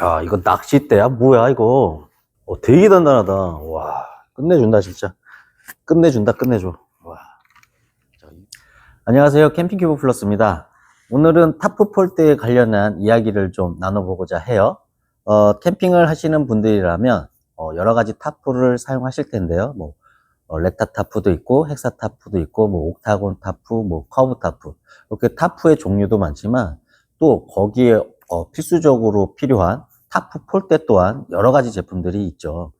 야, 이거 낚싯대야? 뭐야, 이거? 어, 되게 단단하다. 와, 끝내준다, 진짜. 끝내준다, 끝내줘. 와. 안녕하세요. 캠핑큐브 플러스입니다. 오늘은 타프 폴대에 관련한 이야기를 좀 나눠보고자 해요. 어, 캠핑을 하시는 분들이라면, 어, 여러 가지 타프를 사용하실 텐데요. 뭐, 어, 렉타 타프도 있고, 헥사 타프도 있고, 뭐, 옥타곤 타프, 뭐, 커브 타프. 이렇게 타프의 종류도 많지만, 또 거기에 어, 필수적으로 필요한 타프 폴대 또한 여러 가지 제품들이 있죠.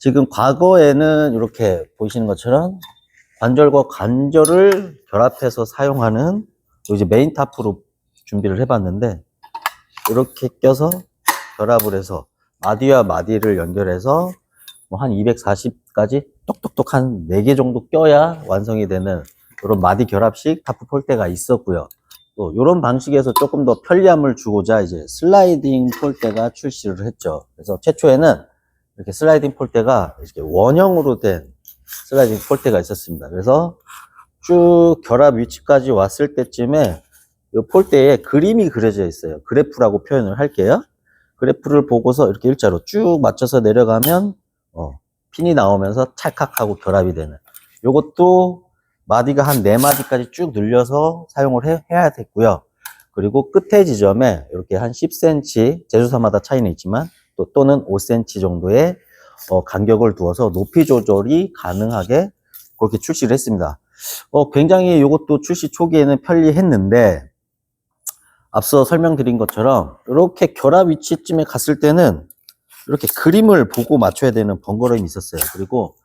지금 과거에는 이렇게 보시는 것처럼 관절과 관절을 결합해서 사용하는 이제 메인 타프로 준비를 해봤는데 이렇게 껴서 결합을 해서 마디와 마디를 연결해서 뭐 한 240까지 똑똑똑 한 4개 정도 껴야 완성이 되는 이런 마디 결합식 타프 폴대가 있었고요. 또 이런 방식에서 조금 더 편리함을 주고자 이제 슬라이딩 폴대가 출시를 했죠. 그래서 최초에는 이렇게 슬라이딩 폴대가 이렇게 원형으로 된 슬라이딩 폴대가 있었습니다. 그래서 쭉 결합 위치까지 왔을 때쯤에 이 폴대에 그림이 그려져 있어요. 그래프라고 표현을 할게요. 그래프를 보고서 이렇게 일자로 쭉 맞춰서 내려가면 어, 핀이 나오면서 찰칵하고 결합이 되는. 요것도 마디가 한 네마디까지쭉 늘려서 사용을 해, 야 됐고요. 그리고 끝에 지점에 이렇게 한 10cm, 제조사마다 차이는 있지만 또 또는 5cm 정도의 어, 간격을 두어서 높이 조절이 가능하게 그렇게 출시를 했습니다. 어, 굉장히 이것도 출시 초기에는 편리했는데 앞서 설명드린 것처럼 이렇게 결합 위치쯤에 갔을 때는 이렇게 그림을 보고 맞춰야 되는 번거로움이 있었어요. 그리고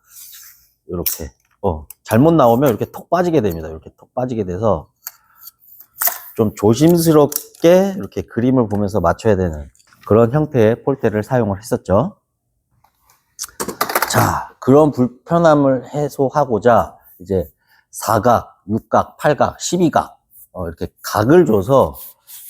이렇게 어, 잘못 나오면 이렇게 톡 빠지게 됩니다. 이렇게 톡 빠지게 돼서 좀 조심스럽게 이렇게 그림을 보면서 맞춰야 되는 그런 형태의 폴대를 사용을 했었죠. 자, 그런 불편함을 해소하고자 이제 사각, 육각, 팔각, 십이각 어, 이렇게 각을 줘서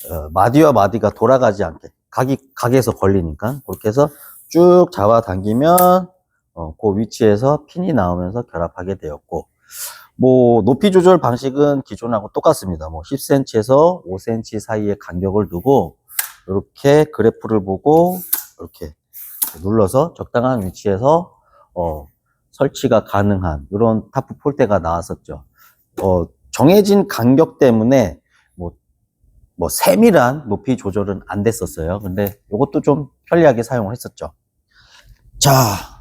어, 마디와 마디가 돌아가지 않게 각이 각에서 걸리니까 그렇게 해서 쭉 잡아당기면 어, 그 위치에서 핀이 나오면서 결합하게 되었고, 뭐, 높이 조절 방식은 기존하고 똑같습니다. 뭐, 10cm에서 5cm 사이의 간격을 두고, 이렇게 그래프를 보고, 이렇게 눌러서 적당한 위치에서, 어, 설치가 가능한, 이런 타프 폴대가 나왔었죠. 어, 정해진 간격 때문에, 뭐, 뭐, 세밀한 높이 조절은 안 됐었어요. 근데 이것도 좀 편리하게 사용을 했었죠. 자,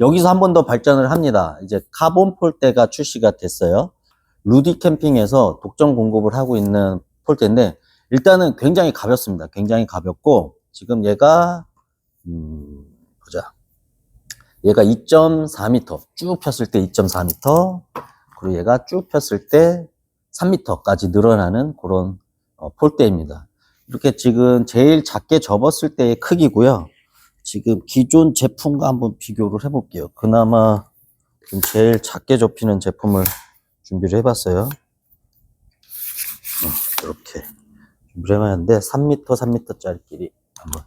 여기서 한 번 더 발전을 합니다. 이제 카본 폴대가 출시가 됐어요. 루디 캠핑에서 독점 공급을 하고 있는 폴대인데 일단은 굉장히 가볍습니다. 굉장히 가볍고 지금 얘가 음, 보자. 얘가 2.4m 쭉 폈을 때 2.4m 그리고 얘가 쭉 폈을 때 3m까지 늘어나는 그런 어, 폴대입니다. 이렇게 지금 제일 작게 접었을 때의 크기고요. 지금 기존 제품과 한번 비교를 해볼게요. 그나마 지금 제일 작게 접히는 제품을 준비를 해봤어요. 어, 이렇게 준비를 해봤는데 3m, 3m짜리 길이 한번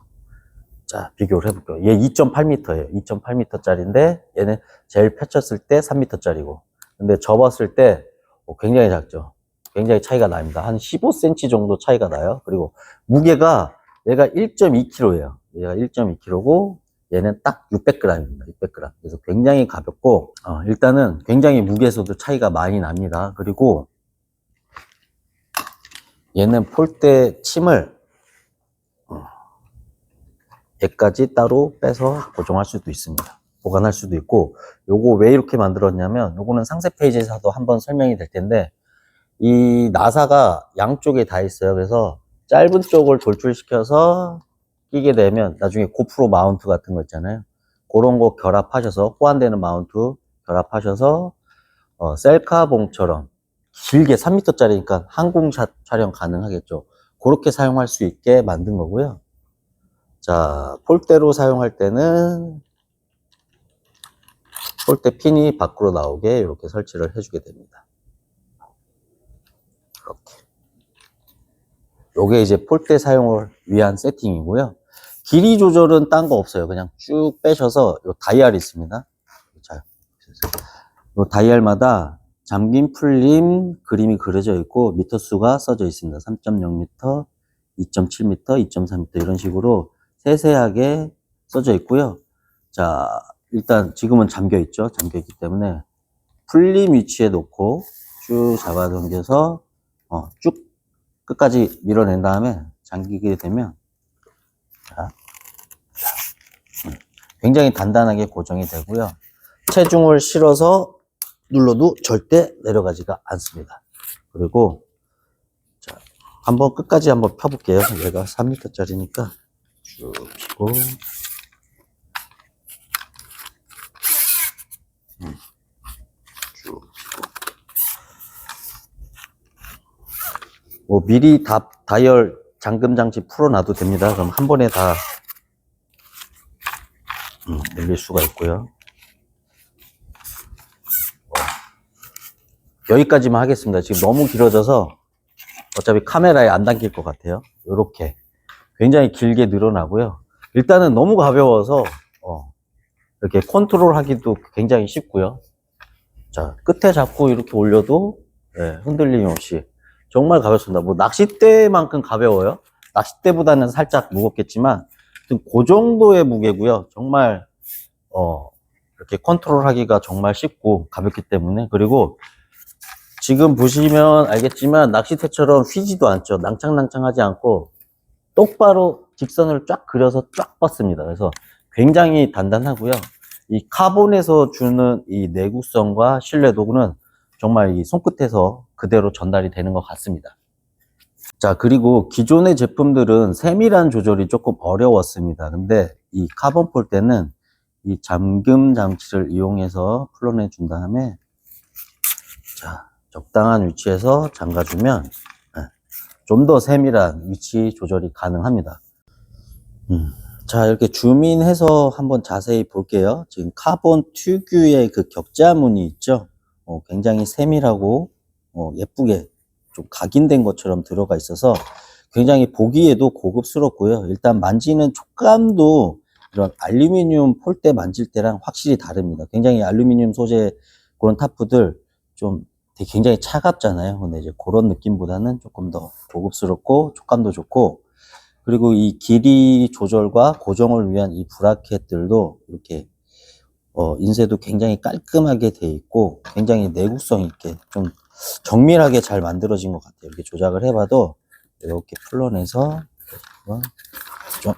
자 비교를 해볼게요. 얘 2.8m예요. 2.8m짜리인데 얘는 제일 펼쳤을 때 3m짜리고 근데 접었을 때 어, 굉장히 작죠. 굉장히 차이가 납니다. 한 15cm 정도 차이가 나요. 그리고 무게가 얘가 1.2kg예요. 얘가 1.2kg고 얘는 딱 600g입니다. 600g. 그래서 굉장히 가볍고 어, 일단은 굉장히 무게에서도 차이가 많이 납니다. 그리고 얘는 폴대 침을 어, 얘까지 따로 빼서 고정할 수도 있습니다. 보관할 수도 있고 요거 왜 이렇게 만들었냐면 요거는 상세 페이지에서도 한번 설명이 될 텐데 이 나사가 양쪽에 다 있어요. 그래서 짧은 쪽을 돌출시켜서 끼게 되면 나중에 고프로 마운트 같은 거 있잖아요. 그런 거 결합하셔서 호환되는 마운트 결합하셔서 어, 셀카봉처럼 길게 3m짜리니까 항공샷 촬영 가능하겠죠. 그렇게 사용할 수 있게 만든 거고요. 자, 폴대로 사용할 때는 폴대 핀이 밖으로 나오게 이렇게 설치를 해주게 됩니다. 이렇게. 요게 이제 폴대 사용을 위한 세팅이고요. 길이 조절은 딴 거 없어요. 그냥 쭉 빼셔서 요 다이얼이 있습니다. 자, 요 다이얼마다 잠김, 풀림 그림이 그려져 있고 미터 수가 써져 있습니다. 3.0m, 2.7m, 2.3m 이런 식으로 세세하게 써져 있고요. 자, 일단 지금은 잠겨 있죠. 잠겨 있기 때문에 풀림 위치에 놓고 쭉 잡아당겨서 어, 쭉 끝까지 밀어낸 다음에 잠기게 되면 자, 자, 음, 굉장히 단단하게 고정이 되고요. 체중을 실어서 눌러도 절대 내려가지가 않습니다. 그리고 자, 한번 끝까지 한번 펴볼게요. 얘가 3m짜리니까 쭉 펴고 음, 쭉 펴고 뭐 미리 다 다이얼 잠금 장치 풀어놔도 됩니다. 그럼 한 번에 다 음, 열릴 수가 있고요. 여기까지만 하겠습니다. 지금 너무 길어져서 어차피 카메라에 안 담길 것 같아요. 이렇게 굉장히 길게 늘어나고요. 일단은 너무 가벼워서 어, 이렇게 컨트롤하기도 굉장히 쉽고요. 자 끝에 잡고 이렇게 올려도 예, 흔들림 없이 정말 가볍습니다. 뭐 낚싯대만큼 가벼워요. 낚싯대보다는 살짝 무겁겠지만 그 정도의 무게고요. 정말 어, 이렇게 컨트롤하기가 정말 쉽고 가볍기 때문에 그리고 지금 보시면 알겠지만 낚싯대처럼 휘지도 않죠. 낭창낭창하지 않고 똑바로 직선을 쫙 그려서 쫙 뻗습니다. 그래서 굉장히 단단하고요. 이 카본에서 주는 이 내구성과 신뢰도는 정말 이 손끝에서 그대로 전달이 되는 것 같습니다. 자, 그리고 기존의 제품들은 세밀한 조절이 조금 어려웠습니다. 근데 이 카본 폴대는 이 잠금 장치를 이용해서 풀어내 준 다음에 자, 적당한 위치에서 잠가주면 좀 더 세밀한 위치 조절이 가능합니다. 음, 자, 이렇게 줌인해서 한번 자세히 볼게요. 지금 카본 특유의 그 격자 무늬 있죠? 어, 굉장히 세밀하고 어, 예쁘게 좀 각인된 것처럼 들어가 있어서 굉장히 보기에도 고급스럽고요. 일단 만지는 촉감도 이런 알루미늄 폴대 만질 때랑 확실히 다릅니다. 굉장히 알루미늄 소재 그런 타프들 좀 되게 굉장히 차갑잖아요. 근데 이제 그런 느낌보다는 조금 더 고급스럽고 촉감도 좋고 그리고 이 길이 조절과 고정을 위한 이 브라켓들도 이렇게 어, 인쇄도 굉장히 깔끔하게 돼 있고 굉장히 내구성 있게 좀 정밀하게 잘 만들어진 것 같아요. 이렇게 조작을 해봐도 이렇게 풀러내서 좀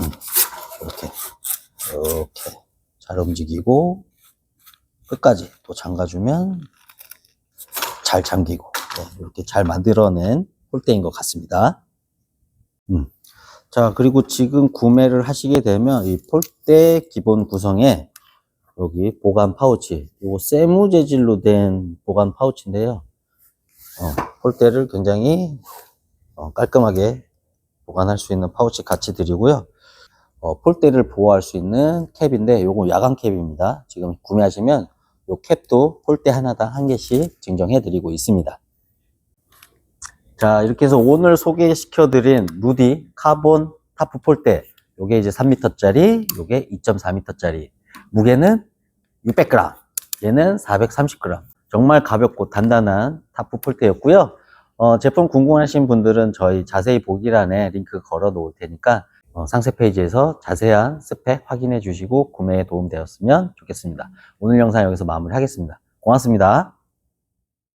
음, 이렇게 이렇게 잘 움직이고 끝까지 또 잠가주면 잘 잠기고 네, 이렇게 잘 만들어낸 폴대인 것 같습니다. 음. 자 그리고 지금 구매를 하시게 되면 이 폴대 기본 구성에 여기 보관 파우치 이거 세무 재질로 된 보관 파우치인데요. 어, 폴대를 굉장히 어, 깔끔하게 보관할 수 있는 파우치 같이 드리고요. 어, 폴대를 보호할 수 있는 캡인데 요거 야광 캡입니다. 지금 구매하시면 요 캡도 폴대 하나당 한 개씩 증정해 드리고 있습니다. 자, 이렇게 해서 오늘 소개시켜 드린 루디 카본 타프 폴대 요게 이제 3m짜리, 요게 2.4m짜리. 무게는 600g, 얘는 430g. 정말 가볍고 단단한 타프 폴대였고요. 어, 제품 궁금하신 분들은 저희 자세히 보기란에 링크 걸어 놓을 테니까 어, 상세 페이지에서 자세한 스펙 확인해 주시고 구매에 도움 되었으면 좋겠습니다. 오늘 영상 여기서 마무리하겠습니다. 고맙습니다.